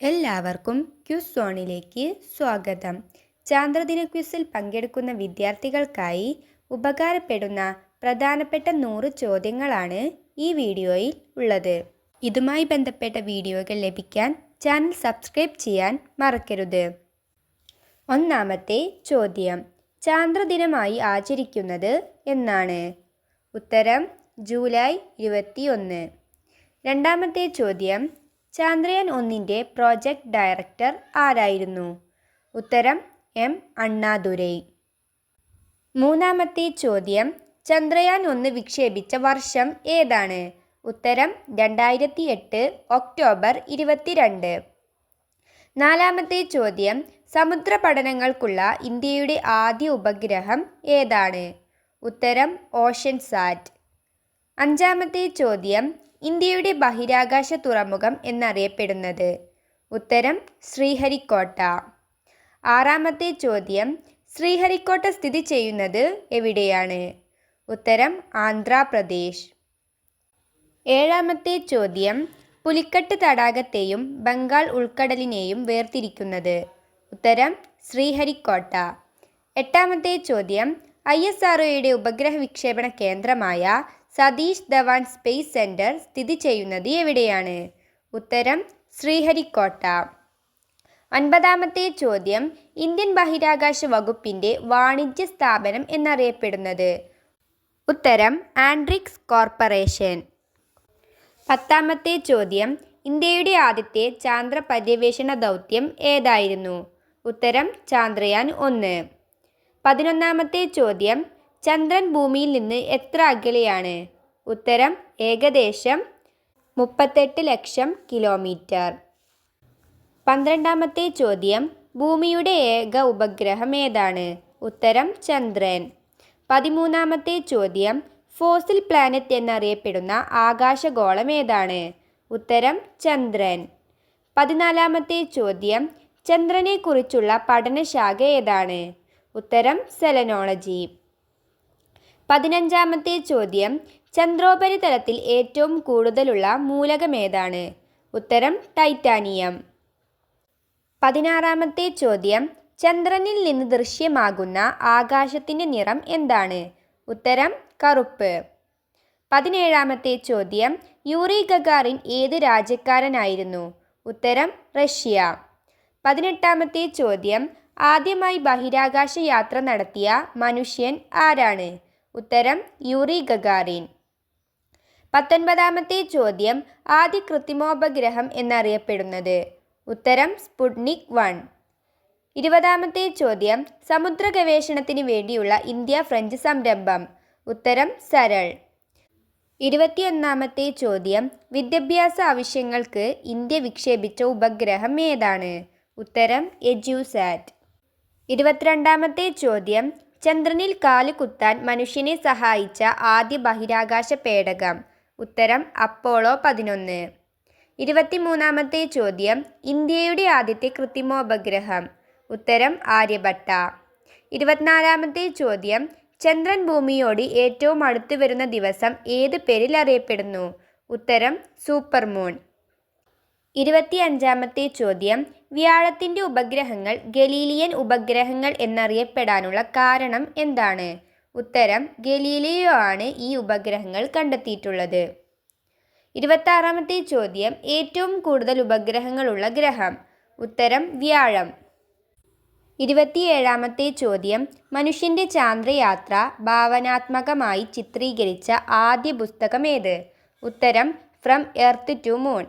എല്ലാവർക്കും ക്വിസ് സോണിലേക്ക് സ്വാഗതം. ചാന്ദ്രദിന ക്വിസിൽ പങ്കെടുക്കുന്ന വിദ്യാർത്ഥികൾക്കായി ഉപകാരപ്പെടുന്ന പ്രധാനപ്പെട്ട നൂറ് ചോദ്യങ്ങളാണ് ഈ വീഡിയോയിൽ ഉള്ളത്. ഇതുമായി ബന്ധപ്പെട്ട വീഡിയോകൾ ലഭിക്കാൻ ചാനൽ സബ്സ്ക്രൈബ് ചെയ്യാൻ മറക്കരുത്. ഒന്നാമത്തെ ചോദ്യം ചാന്ദ്രദിനമായി ആചരിക്കുന്നത് എന്നാണ്. ഉത്തരം ജൂലൈ ഇരുപത്തിയൊന്ന്. രണ്ടാമത്തെ ചോദ്യം ചാന്ദ്രയാൻ ഒന്നിന്റെ പ്രോജക്റ്റ് ഡയറക്ടർ ആരായിരുന്നു? ഉത്തരം എം. അണ്ണാദുരൈ. മൂന്നാമത്തെ ചോദ്യം ചന്ദ്രയാൻ ഒന്ന് വിക്ഷേപിച്ച വർഷം ഏതാണ്? ഉത്തരം രണ്ടായിരത്തി എട്ട് ഒക്ടോബർ ഇരുപത്തിരണ്ട്. നാലാമത്തെ ചോദ്യം സമുദ്ര പഠനങ്ങൾക്കുള്ള ഇന്ത്യയുടെ ആദ്യ ഉപഗ്രഹം ഏതാണ്? ഉത്തരം ഓഷൻ സാറ്റ്. അഞ്ചാമത്തെ ചോദ്യം ഇന്ത്യയുടെ ബഹിരാകാശ തുറമുഖം എന്നറിയപ്പെടുന്നത്. ഉത്തരം ശ്രീഹരിക്കോട്ട. ആറാമത്തെ ചോദ്യം ശ്രീഹരിക്കോട്ട സ്ഥിതി ചെയ്യുന്നത് എവിടെയാണ്? ഉത്തരം ആന്ധ്രാപ്രദേശ്. ഏഴാമത്തെ ചോദ്യം പുലിക്കട്ട് തടാകത്തെയും ബംഗാൾ ഉൾക്കടലിനെയും വേർതിരിക്കുന്നത്. ഉത്തരം ശ്രീഹരിക്കോട്ട. എട്ടാമത്തെ ചോദ്യം ഐ എസ് ആർ ഉപഗ്രഹ വിക്ഷേപണ കേന്ദ്രമായ സതീഷ് ധവാൻ സ്പേസ് സെന്റർ സ്ഥിതി ചെയ്യുന്നത് എവിടെയാണ്? ഉത്തരം ശ്രീഹരിക്കോട്ട. ഒൻപതാമത്തെ ചോദ്യം ഇന്ത്യൻ ബഹിരാകാശ വകുപ്പിന്റെ വാണിജ്യ സ്ഥാപനം എന്നറിയപ്പെടുന്നത്. ഉത്തരം ആൻഡ്രിക്സ് കോർപ്പറേഷൻ. പത്താമത്തെ ചോദ്യം ഇന്ത്യയുടെ ആദ്യത്തെ ചാന്ദ്ര പര്യവേഷണ ദൗത്യം ഏതായിരുന്നു? ഉത്തരം ചാന്ദ്രയാൻ ഒന്ന്. പതിനൊന്നാമത്തെ ചോദ്യം ചന്ദ്രൻ ഭൂമിയിൽ നിന്ന് എത്ര അകലെയാണ്? ഉത്തരം ഏകദേശം മുപ്പത്തെട്ട് ലക്ഷം കിലോമീറ്റർ. പന്ത്രണ്ടാമത്തെ ചോദ്യം ഭൂമിയുടെ ഏക ഉപഗ്രഹം ഏതാണ്? ഉത്തരം ചന്ദ്രൻ. പതിമൂന്നാമത്തെ ചോദ്യം ഫോസിൽ പ്ലാനറ്റ് എന്നറിയപ്പെടുന്ന ആകാശഗോളം ഏതാണ്? ഉത്തരം ചന്ദ്രൻ. പതിനാലാമത്തെ ചോദ്യം ചന്ദ്രനെക്കുറിച്ചുള്ള പഠനശാഖ ഏതാണ്? ഉത്തരം സെലനോളജി. പതിനഞ്ചാമത്തെ ചോദ്യം ചന്ദ്രോപരിതലത്തിൽ ഏറ്റവും കൂടുതലുള്ള മൂലകമേതാണ് ഉത്തരം ടൈറ്റാനിയം. പതിനാറാമത്തെ ചോദ്യം ചന്ദ്രനിൽ നിന്ന് ദൃശ്യമാകുന്ന ആകാശത്തിന്റെ നിറം എന്താണ്? ഉത്തരം കറുപ്പ്. പതിനേഴാമത്തെ ചോദ്യം യൂറി ഗഗാറിൻ ഏത് രാജ്യക്കാരനായിരുന്നു? ഉത്തരം റഷ്യ. പതിനെട്ടാമത്തെ ചോദ്യം ആദ്യമായി ബഹിരാകാശ യാത്ര നടത്തിയ മനുഷ്യൻ ആരാണ്? ഉത്തരം യൂറി ഗഗാറിൻ പത്തൊൻപതാമത്തെ ചോദ്യം ആദ്യ കൃത്രിമോപഗ്രഹം എന്നറിയപ്പെടുന്നത്. ഉത്തരം സ്പുട്നിക് വൺ. ഇരുപതാമത്തെ ചോദ്യം സമുദ്ര ഗവേഷണത്തിന് വേണ്ടിയുള്ള ഇന്ത്യ ഫ്രഞ്ച് സംരംഭം. ഉത്തരം സരൾ. ഇരുപത്തിയൊന്നാമത്തെ ചോദ്യം വിദ്യാഭ്യാസ ആവശ്യങ്ങൾക്ക് ഇന്ത്യ വിക്ഷേപിച്ച ഉപഗ്രഹം ഏതാണ്? ഉത്തരം എജ്യൂസാറ്റ്. ഇരുപത്തിരണ്ടാമത്തെ ചോദ്യം ചന്ദ്രനിൽ കാലുകുത്താൻ മനുഷ്യനെ സഹായിച്ച ആദ്യ ബഹിരാകാശ പേടകം. ഉത്തരം അപ്പോളോ പതിനൊന്ന്. ഇരുപത്തിമൂന്നാമത്തെ ചോദ്യം ഇന്ത്യയുടെ ആദ്യത്തെ കൃത്രിമോപഗ്രഹം. ഉത്തരം ആര്യഭട്ട. ഇരുപത്തിനാലാമത്തെ ചോദ്യം ചന്ദ്രൻ ഭൂമിയോട് ഏറ്റവും അടുത്തു വരുന്ന ദിവസം ഏത് പേരിൽ അറിയപ്പെടുന്നു? ഉത്തരം സൂപ്പർ മൂൺ ഇരുപത്തിയഞ്ചാമത്തെ ചോദ്യം വ്യാഴത്തിന്റെ ഉപഗ്രഹങ്ങൾ ഗലീലിയൻ ഉപഗ്രഹങ്ങൾ എന്നറിയപ്പെടാനുള്ള കാരണം എന്താണ്? ഉത്തരം ഗലീലിയോ ആണ് ഈ ഉപഗ്രഹങ്ങൾ കണ്ടെത്തിയിട്ടുള്ളത്. ഇരുപത്താറാമത്തെ ചോദ്യം ഏറ്റവും കൂടുതൽ ഉപഗ്രഹങ്ങളുള്ള ഗ്രഹം. ഉത്തരം വ്യാഴം. ഇരുപത്തിയേഴാമത്തെ ചോദ്യം മനുഷ്യന്റെ ചാന്ദ്രയാത്ര ഭാവനാത്മകമായി ചിത്രീകരിച്ച ആദ്യ പുസ്തകം ഏത് ഉത്തരം ഫ്രം എർത്ത് ടു മൂൺ.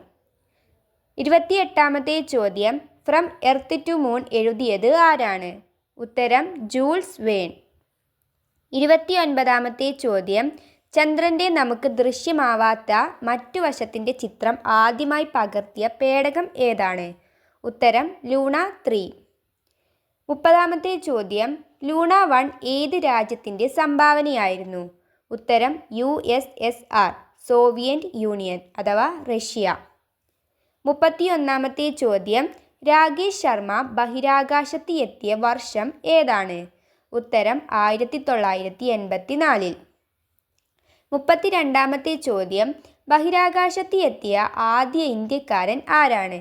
ഇരുപത്തിയെട്ടാമത്തെ ചോദ്യം ഫ്രം എർത്ത് ടു മൂൺ എഴുതിയത് ആരാണ്? ഉത്തരം ജൂൾസ് വേൺ. ഇരുപത്തിയൊൻപതാമത്തെ ചോദ്യം ചന്ദ്രന്റെ നമുക്ക് ദൃശ്യമാവാത്ത മറ്റു വശത്തിന്റെ ചിത്രം ആദ്യമായി പകർത്തിയ പേടകം ഏതാണ്? ഉത്തരം ലൂണ ത്രീ. മുപ്പതാമത്തെ ചോദ്യം ലൂണ വൺ ഏത് രാജ്യത്തിന്റെ സംഭാവനയായിരുന്നു? ഉത്തരം U S S R Soviet Union അഥവാ റഷ്യ. മുപ്പത്തിയൊന്നാമത്തെ ചോദ്യം രാകേഷ് ശർമ്മ ബഹിരാകാശത്ത് എത്തിയ വർഷം ഏതാണ്? ഉത്തരം ആയിരത്തി തൊള്ളായിരത്തി എൺപത്തി നാലിൽ മുപ്പത്തിരണ്ടാമത്തെ ചോദ്യം ബഹിരാകാശത്ത് എത്തിയ ആദ്യ ഇന്ത്യക്കാരൻ ആരാണ്?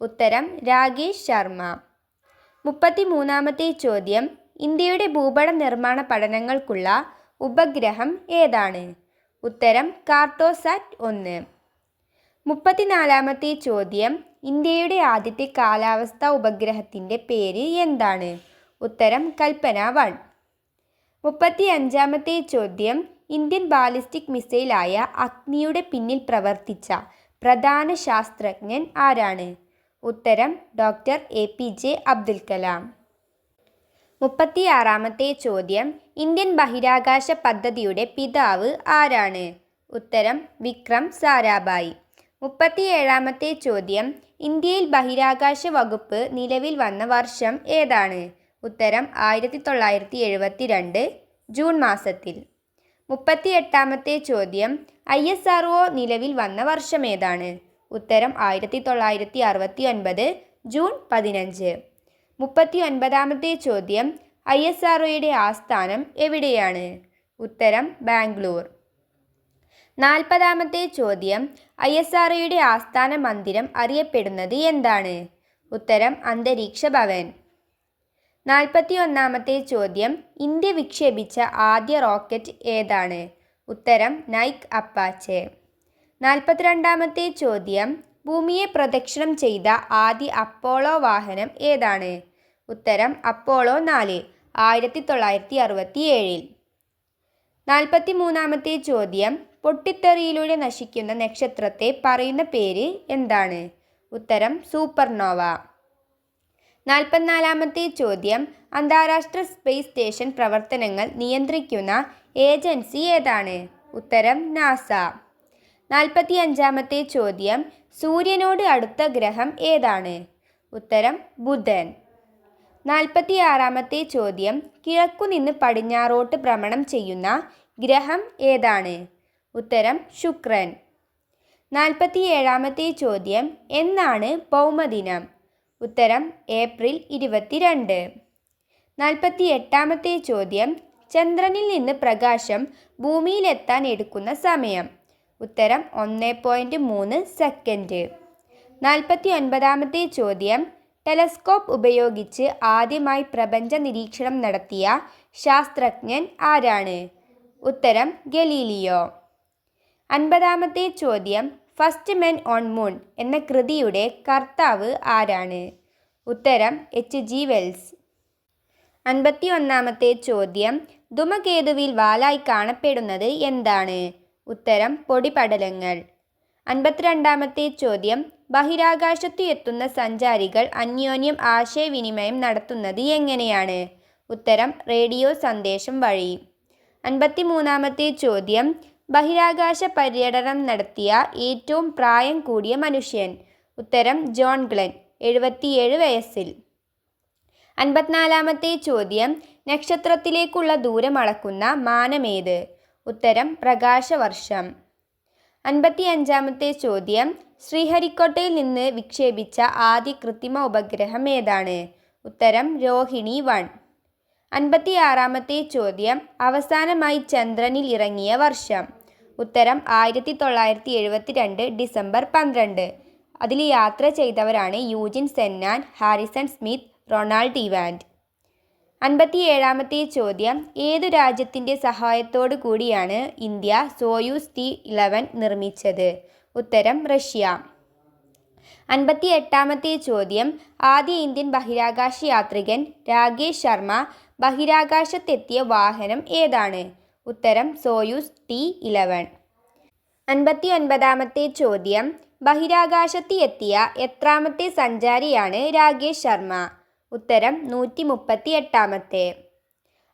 ഉത്തരം രാകേഷ് ശർമ്മ. മുപ്പത്തി മൂന്നാമത്തെ ചോദ്യം ഇന്ത്യയുടെ ഭൂപട നിർമ്മാണ പഠനങ്ങൾക്കുള്ള ഉപഗ്രഹം ഏതാണ്? ഉത്തരം കാർട്ടോസാറ്റ് ഒന്ന്. മുപ്പത്തിനാലാമത്തെ ചോദ്യം. ഇന്ത്യയുടെ ആദ്യത്തെ കാലാവസ്ഥ ഉപഗ്രഹത്തിന്റെ പേര് എന്താണ്? ഉത്തരം കൽപ്പന വൺ. മുപ്പത്തി അഞ്ചാമത്തെ ചോദ്യം. ഇന്ത്യൻ ബാലിസ്റ്റിക് മിസൈലായ അഗ്നിയുടെ പിന്നിൽ പ്രവർത്തിച്ച പ്രധാന ശാസ്ത്രജ്ഞൻ ആരാണ്? ഉത്തരം doctor A P J Abdul Kalam. മുപ്പത്തിയാറാമത്തെ ചോദ്യം. ഇന്ത്യൻ ബഹിരാകാശ പദ്ധതിയുടെ പിതാവ് ആരാണ്? ഉത്തരം വിക്രം സാരാഭായി. മുപ്പത്തിയേഴാമത്തെ ചോദ്യം. ഇന്ത്യയിൽ ബഹിരാകാശ വകുപ്പ് നിലവിൽ വന്ന വർഷം ഏതാണ്? ഉത്തരം ആയിരത്തി തൊള്ളായിരത്തി എഴുപത്തി രണ്ട് ജൂൺ മാസത്തിൽ. മുപ്പത്തിയെട്ടാമത്തെ ചോദ്യം. ഐ എസ് ആർ ഒ നിലവിൽ വന്ന വർഷം ഏതാണ്? ഉത്തരം ആയിരത്തി തൊള്ളായിരത്തി അറുപത്തി ഒൻപത് ജൂൺ പതിനഞ്ച്. മുപ്പത്തി ഒൻപതാമത്തെ ചോദ്യം. ഐ എസ് ആർ ഒയുടെ ആസ്ഥാനം എവിടെയാണ്? ഉത്തരം ബാംഗ്ലൂർ. നാൽപ്പതാമത്തെ ചോദ്യം. ഐ എസ് ആർ ഒയുടെ ആസ്ഥാന മന്ദിരം അറിയപ്പെടുന്നത് എന്താണ്? ഉത്തരം അന്തരീക്ഷ ഭവൻ. നാൽപ്പത്തി ഒന്നാമത്തെ ചോദ്യം. ഇന്ത്യ വിക്ഷേപിച്ച ആദ്യ റോക്കറ്റ് ഏതാണ്? ഉത്തരം നൈക് അപ്പാച്ചെ. നാൽപ്പത്തിരണ്ടാമത്തെ ചോദ്യം. ഭൂമിയെ പ്രദക്ഷിണം ചെയ്ത ആദ്യ അപ്പോളോ വാഹനം ഏതാണ്? ഉത്തരം അപ്പോളോ നാല് ആയിരത്തി തൊള്ളായിരത്തി അറുപത്തി ഏഴിൽ നാൽപ്പത്തി മൂന്നാമത്തെ ചോദ്യം. പൊട്ടിത്തെറിയിലൂടെ നശിക്കുന്ന നക്ഷത്രത്തെ പറയുന്ന പേര് എന്താണ്? ഉത്തരം സൂപ്പർനോവ. നാൽപ്പത്തിനാലാമത്തെ ചോദ്യം. അന്താരാഷ്ട്ര സ്പേസ് സ്റ്റേഷൻ പ്രവർത്തനങ്ങൾ നിയന്ത്രിക്കുന്ന ഏജൻസി ഏതാണ്? ഉത്തരം നാസ. നാൽപ്പത്തി അഞ്ചാമത്തെ ചോദ്യം. സൂര്യനോട് അടുത്ത ഗ്രഹം ഏതാണ്? ഉത്തരം ബുധൻ. നാൽപ്പത്തി ആറാമത്തെ ചോദ്യം. കിഴക്കുനിന്ന് പടിഞ്ഞാറോട്ട് ഭ്രമണം ചെയ്യുന്ന ഗ്രഹം ഏതാണ്? ഉത്തരം ശുക്രൻ. നാൽപ്പത്തി ഏഴാമത്തെ ചോദ്യം എന്നാണ് ഭൗമദിനം ഉത്തരം ഏപ്രിൽ ഇരുപത്തിരണ്ട്. നാൽപ്പത്തി എട്ടാമത്തെ ചോദ്യം ചന്ദ്രനിൽ നിന്ന് പ്രകാശം ഭൂമിയിലെത്താൻ എടുക്കുന്ന സമയം? ഉത്തരം ഒന്ന് പോയിന്റ് മൂന്ന് സെക്കൻഡ്. നാൽപ്പത്തി ഒൻപതാമത്തെ ചോദ്യം ടെലസ്കോപ്പ് ഉപയോഗിച്ച് ആദ്യമായി പ്രപഞ്ച നിരീക്ഷണം നടത്തിയ ശാസ്ത്രജ്ഞൻ ആരാണ്? ഉത്തരം ഗലീലിയോ. അൻപതാമത്തെ ചോദ്യം ഫസ്റ്റ് മെൻ ഓൺ മൂൺ എന്ന കൃതിയുടെ കർത്താവ് ആരാണ്? ഉത്തരം എച്ച് ജി വെൽസ് അൻപത്തി ഒന്നാമത്തെ ചോദ്യം ധുമകേതുവിൽ വാലായി കാണപ്പെടുന്നത് എന്താണ്? ഉത്തരം പൊടിപടലങ്ങൾ. അൻപത്തിരണ്ടാമത്തെ ചോദ്യം ബഹിരാകാശത്തു എത്തുന്ന സഞ്ചാരികൾ അന്യോന്യം ആശയവിനിമയം നടത്തുന്നത് എങ്ങനെയാണ്? ഉത്തരം റേഡിയോ സന്ദേശം വഴി. അൻപത്തി മൂന്നാമത്തെ ചോദ്യം ബഹിരാകാശ പര്യടനം നടത്തിയ ഏറ്റവും പ്രായം കൂടിയ മനുഷ്യൻ. ഉത്തരം ജോൺ ഗ്ലെൻ എഴുപത്തിയേഴ് വയസ്സിൽ. അൻപത്തിനാലാമത്തെ ചോദ്യം നക്ഷത്രത്തിലേക്കുള്ള ദൂരം അളക്കുന്ന മാനമേത്? ഉത്തരം പ്രകാശവർഷം. അൻപത്തി അഞ്ചാമത്തെ ചോദ്യം ശ്രീഹരിക്കോട്ടയിൽ നിന്ന് വിക്ഷേപിച്ച ആദ്യ കൃത്രിമ ഉപഗ്രഹം ഏതാണ്? ഉത്തരം രോഹിണി വൺ. അൻപത്തി ആറാമത്തെ ചോദ്യം അവസാനമായി ചന്ദ്രനിൽ ഇറങ്ങിയ വർഷം. ഉത്തരം ആയിരത്തി തൊള്ളായിരത്തി എഴുപത്തി രണ്ട് ഡിസംബർ പന്ത്രണ്ട്. അതിൽ യാത്ര ചെയ്തവരാണ് Eugene Cernan Harrison Smith Ronald Evans. അൻപത്തി ഏഴാമത്തെ ചോദ്യം ഏതു രാജ്യത്തിന്റെ സഹായത്തോടു കൂടിയാണ് ഇന്ത്യ സോയൂസ് ടി ഇലവൻ നിർമ്മിച്ചത്? ഉത്തരം റഷ്യ. അൻപത്തി എട്ടാമത്തെ ചോദ്യം ആദ്യ ഇന്ത്യൻ ബഹിരാകാശ യാത്രികൻ രാകേഷ് ശർമ്മ ബഹിരാകാശത്തെത്തിയ വാഹനം ഏതാണ്? ഉത്തരം സോയൂസ് ടി ഇലവൻ അൻപത്തി ഒൻപതാമത്തെ ചോദ്യം. ബഹിരാകാശത്ത് എത്തിയ എത്രാമത്തെ സഞ്ചാരിയാണ് രാകേഷ് ശർമ്മ? ഉത്തരം നൂറ്റി മുപ്പത്തി എട്ടാമത്തെ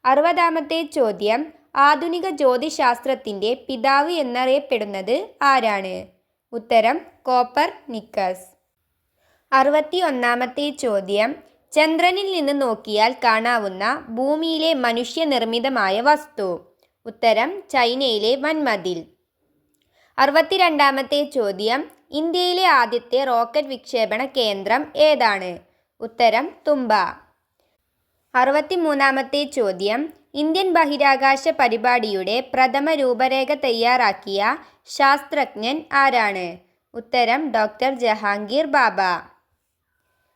അറുപതാമത്തെ ചോദ്യം. ആധുനിക ജ്യോതിശാസ്ത്രത്തിന്റെ പിതാവ് എന്നറിയപ്പെടുന്നത് ആരാണ്? ഉത്തരം കോപ്പർ നിക്കസ്. അറുപത്തി ഒന്നാമത്തെ ചോദ്യം. ചന്ദ്രനിൽ നിന്ന് നോക്കിയാൽ കാണാവുന്ന ഭൂമിയിലെ മനുഷ്യനിർമ്മിതമായ വസ്തു. ഉത്തരം ചൈനയിലെ വൻമതിൽ. അറുപത്തിരണ്ടാമത്തെ ചോദ്യം ഇന്ത്യയിലെ ആദ്യത്തെ റോക്കറ്റ് വിക്ഷേപണ കേന്ദ്രം ഏതാണ്? ഉത്തരം തുമ്പ അറുപത്തിമൂന്നാമത്തെ ചോദ്യം ഇന്ത്യൻ ബഹിരാകാശ പരിപാടിയുടെ പ്രഥമ രൂപരേഖ തയ്യാറാക്കിയ ശാസ്ത്രജ്ഞൻ ആരാണ്? ഉത്തരം ഡോക്ടർ ജഹാംഗീർ ബാബ.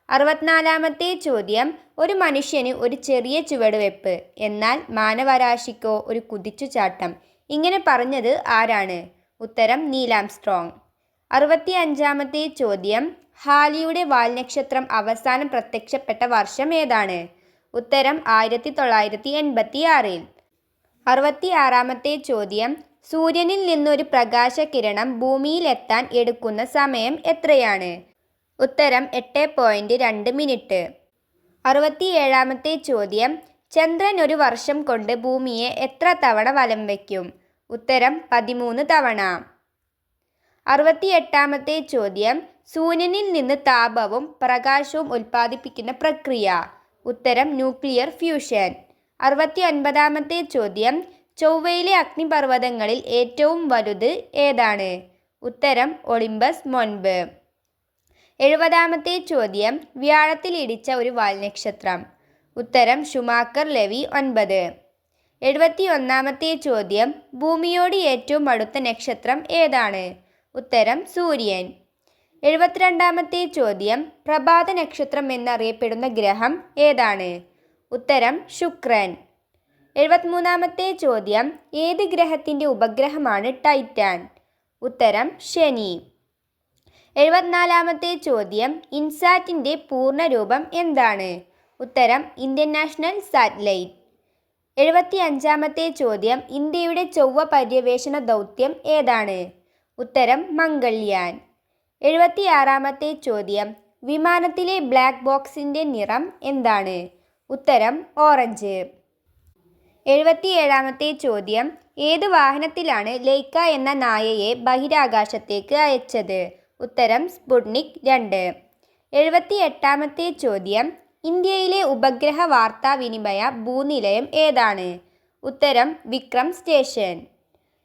അറുപത്തിനാലാമത്തെ ചോദ്യം ഒരു മനുഷ്യന് ഒരു ചെറിയ ചുവടുവെപ്പ് എന്നാൽ മാനവരാശിക്കോ ഒരു കുതിച്ചുചാട്ടം. ഇങ്ങനെ പറഞ്ഞത് ആരാണ്? ഉത്തരം നീലാംസ്ട്രോങ് അറുപത്തി അഞ്ചാമത്തെ ചോദ്യം ഹാലിയുടെ വാൽനക്ഷത്രം അവസാനം പ്രത്യക്ഷപ്പെട്ട വർഷം ഏതാണ്? ഉത്തരം ആയിരത്തി തൊള്ളായിരത്തി എൺപത്തി ആറിൽ അറുപത്തി ആറാമത്തെ ചോദ്യം സൂര്യനിൽ നിന്നൊരു പ്രകാശകിരണം ഭൂമിയിലെത്താൻ എടുക്കുന്ന സമയം എത്രയാണ്? ഉത്തരം എട്ട് പോയിന്റ് രണ്ട് മിനിറ്റ്. അറുപത്തിയേഴാമത്തെ ചോദ്യം ചന്ദ്രൻ ഒരു വർഷം കൊണ്ട് ഭൂമിയെ എത്ര തവണ വലം വയ്ക്കും ഉത്തരം പതിമൂന്ന് തവണ. അറുപത്തിയെട്ടാമത്തെ ചോദ്യം സൂര്യനിൽ നിന്ന് താപവും പ്രകാശവും ഉൽപ്പാദിപ്പിക്കുന്ന പ്രക്രിയ. ഉത്തരം ന്യൂക്ലിയർ ഫ്യൂഷൻ. അറുപത്തി ഒൻപതാമത്തെ ചോദ്യം ചൊവ്വയിലെ അഗ്നിപർവതങ്ങളിൽ ഏറ്റവും വലുത് ഏതാണ്? ഉത്തരം ഒളിമ്പസ് മൊൻപ്. എഴുപതാമത്തെ ചോദ്യം വ്യാഴത്തിൽ ഇടിച്ച ഒരു വാൽനക്ഷത്രം. ഉത്തരം ഷുമാക്കർ ലെവി ഒൻപത്. എഴുപത്തി ഒന്നാമത്തെ ചോദ്യം ഭൂമിയോട് ഏറ്റവും അടുത്ത നക്ഷത്രം ഏതാണ്? ഉത്തരം സൂര്യൻ. എഴുപത്തിരണ്ടാമത്തെ ചോദ്യം പ്രഭാത നക്ഷത്രം എന്നറിയപ്പെടുന്ന ഗ്രഹം ഏതാണ്? ഉത്തരം ശുക്രൻ. എഴുപത്തിമൂന്നാമത്തെ ചോദ്യം ഏത് ഗ്രഹത്തിന്റെ ഉപഗ്രഹമാണ് ടൈറ്റാൻ? ഉത്തരം ശനി. എഴുപത്തിനാലാമത്തെ ചോദ്യം ഇൻസാറ്റിന്റെ പൂർണരൂപം എന്താണ്? ഉത്തരം ഇന്ത്യൻ നാഷണൽ സാറ്റലൈറ്റ്. എഴുപത്തി അഞ്ചാമത്തെ ചോദ്യം ഇന്ത്യയുടെ ചൊവ്വ പര്യവേഷണ ദൗത്യം ഏതാണ്? ഉത്തരം മംഗൾയാൻ. എഴുപത്തി ആറാമത്തെ ചോദ്യം വിമാനത്തിലെ ബ്ലാക്ക് ബോക്സിന്റെ നിറം എന്താണ്? ഉത്തരം ഓറഞ്ച്. എഴുപത്തി ഏഴാമത്തെ ചോദ്യം ഏത് വാഹനത്തിലാണ് ലൈക്ക എന്ന നായയെ ബഹിരാകാശത്തേക്ക് അയച്ചത്? ഉത്തരം സ്പുട്നിക് രണ്ട്. എഴുപത്തി എട്ടാമത്തെ ചോദ്യം ഇന്ത്യയിലെ ഉപഗ്രഹ വാർത്താവിനിമയ ഭൂനിലയം ഏതാണ്? ഉത്തരം വിക്രം സ്റ്റേഷൻ.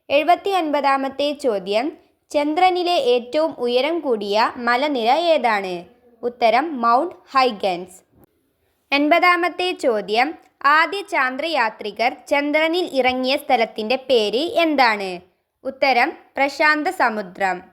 എഴുപത്തി ഒൻപതാമത്തെ ചോദ്യം ചന്ദ്രനിലെ ഏറ്റവും ഉയരം കൂടിയ മലനിര ഏതാണ്? ഉത്തരം മൗണ്ട് ഹൈഗൻസ്. എൺപതാമത്തെ ചോദ്യം ആദ്യ ചാന്ദ്രയാത്രികർ ചന്ദ്രനിൽ ഇറങ്ങിയ സ്ഥലത്തിന്റെ പേര് എന്താണ്? ഉത്തരം പ്രശാന്ത സമുദ്രം.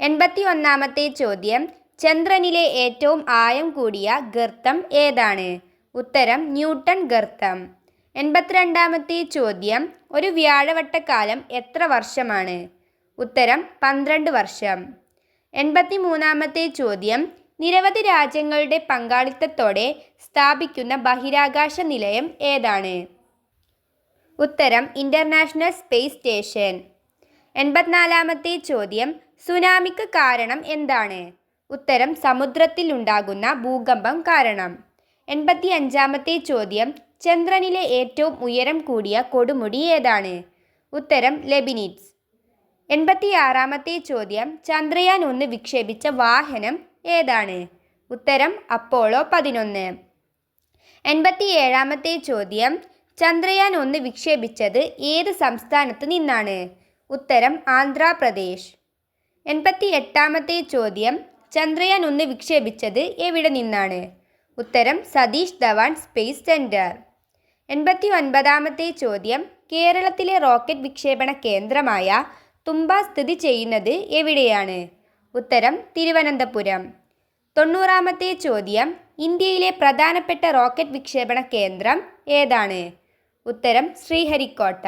എൺപത്തി ഒന്നാമത്തെ ചോദ്യം. ചന്ദ്രനിലെ ഏറ്റവും ആയം കൂടിയ ഗർത്തം ഏതാണ്? ഉത്തരം ന്യൂട്ടൺ ഗർത്തം. എൺപത്തിരണ്ടാമത്തെ ചോദ്യം. ഒരു വ്യാഴവട്ടക്കാലം എത്ര വർഷമാണ്? ഉത്തരം പന്ത്രണ്ട് വർഷം. എൺപത്തി മൂന്നാമത്തെ ചോദ്യം. നിരവധി രാജ്യങ്ങളുടെ പങ്കാളിത്തത്തോടെ സ്ഥാപിക്കുന്ന ബഹിരാകാശ നിലയം ഏതാണ്? ഉത്തരം ഇന്റർനാഷണൽ സ്പേസ് സ്റ്റേഷൻ. എൺപത്തിനാലാമത്തെ ചോദ്യം. സുനാമിക്ക് കാരണം എന്താണ്? ഉത്തരം സമുദ്രത്തിൽ ഉണ്ടാകുന്ന ഭൂകമ്പം കാരണം. എൺപത്തി അഞ്ചാമത്തെ ചോദ്യം ചന്ദ്രനിലെ ഏറ്റവും ഉയരം കൂടിയ കൊടുമുടി ഏതാണ്? ഉത്തരം ലെബിനിറ്റ്സ്. എൺപത്തിയാറാമത്തെ ചോദ്യം ചന്ദ്രയാൻ ഒന്ന് വിക്ഷേപിച്ച വാഹനം ഏതാണ്? ഉത്തരം അപ്പോളോ പതിനൊന്ന്. എൺപത്തി ഏഴാമത്തെ ചോദ്യം ചന്ദ്രയാൻ ഒന്ന് വിക്ഷേപിച്ചത് ഏത് സംസ്ഥാനത്ത് നിന്നാണ്? ഉത്തരം ആന്ധ്രാപ്രദേശ്. എൺപത്തി എട്ടാമത്തെ ചോദ്യം ചന്ദ്രയാൻ ഒന്ന് വിക്ഷേപിച്ചത് എവിടെ നിന്നാണ്? ഉത്തരം സതീഷ് ധവാൻ സ്പേസ് സെന്റർ എൺപത്തി ഒൻപതാമത്തെ ചോദ്യം കേരളത്തിലെ റോക്കറ്റ് വിക്ഷേപണ കേന്ദ്രമായ തുമ്പ സ്ഥിതി ചെയ്യുന്നത് എവിടെയാണ്? ഉത്തരം തിരുവനന്തപുരം. തൊണ്ണൂറാമത്തെ ചോദ്യം ഇന്ത്യയിലെ പ്രധാനപ്പെട്ട റോക്കറ്റ് വിക്ഷേപണ കേന്ദ്രം ഏതാണ്? ഉത്തരം ശ്രീഹരിക്കോട്ട.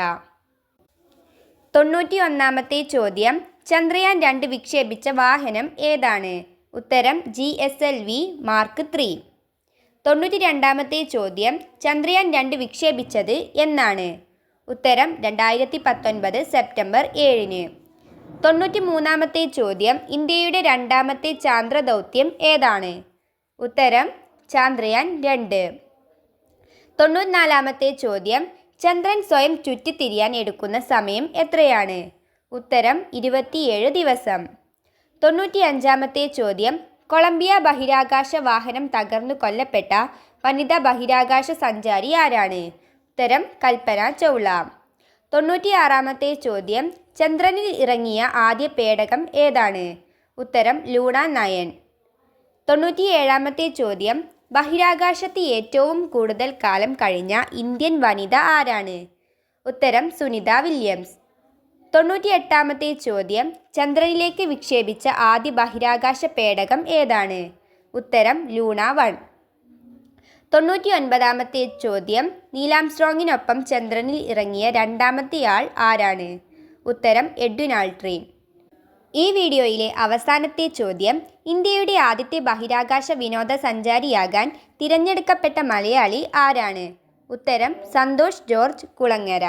തൊണ്ണൂറ്റി ഒന്നാമത്തെ ചോദ്യം ചന്ദ്രയാൻ രണ്ട് വിക്ഷേപിച്ച വാഹനം ഏതാണ്? ഉത്തരം G S L V Mark three. തൊണ്ണൂറ്റി രണ്ടാമത്തെ ചോദ്യം ചന്ദ്രയാൻ രണ്ട് വിക്ഷേപിച്ചത് എന്നാണ്. ഉത്തരം രണ്ടായിരത്തി പത്തൊൻപത് സെപ്റ്റംബർ ഏഴിന്. തൊണ്ണൂറ്റി മൂന്നാമത്തെ ചോദ്യം ഇന്ത്യയുടെ രണ്ടാമത്തെ ചാന്ദ്ര ദൗത്യം ഏതാണ്? ഉത്തരം ചാന്ദ്രയാൻ രണ്ട്. തൊണ്ണൂറ്റിനാലാമത്തെ ചോദ്യം ചന്ദ്രൻ സ്വയം ചുറ്റിത്തിരിയാൻ എടുക്കുന്ന സമയം എത്രയാണ്? ഉത്തരം ഇരുപത്തിയേഴ് ദിവസം. തൊണ്ണൂറ്റി അഞ്ചാമത്തെ ചോദ്യം. കൊളംബിയ ബഹിരാകാശ വാഹനം തകർന്നു കൊല്ലപ്പെട്ട വനിതാ ബഹിരാകാശ സഞ്ചാരി ആരാണ്? ഉത്തരം കൽപ്പന ചൗള. തൊണ്ണൂറ്റിയാറാമത്തെ ചോദ്യം. ചന്ദ്രനിൽ ഇറങ്ങിയ ആദ്യ പേടകം ഏതാണ്? ഉത്തരം ലൂണ നയൻ. തൊണ്ണൂറ്റിയേഴാമത്തെ ചോദ്യം. ബഹിരാകാശത്ത് ഏറ്റവും കൂടുതൽ കാലം കഴിഞ്ഞ ഇന്ത്യൻ വനിത ആരാണ്? ഉത്തരം സുനിത വില്യംസ്. തൊണ്ണൂറ്റി എട്ടാമത്തെ ചോദ്യം ചന്ദ്രനിലേക്ക് വിക്ഷേപിച്ച ആദ്യ ബഹിരാകാശ പേടകം ഏതാണ്? ഉത്തരം ലൂണ വൺ. തൊണ്ണൂറ്റി ഒൻപതാമത്തെ ചോദ്യം നീലാംസ്ട്രോങ്ങിനൊപ്പം ചന്ദ്രനിൽ ഇറങ്ങിയ രണ്ടാമത്തെയാൾ ആരാണ്? ഉത്തരം എഡ്വിൻ ആൾട്രീൻ. ഈ വീഡിയോയിലെ അവസാനത്തെ ചോദ്യം ഇന്ത്യയുടെ ആദ്യത്തെ ബഹിരാകാശ വിനോദസഞ്ചാരിയാകാൻ തിരഞ്ഞെടുക്കപ്പെട്ട മലയാളി ആരാണ്? ഉത്തരം സന്തോഷ് ജോർജ് കുളങ്ങര.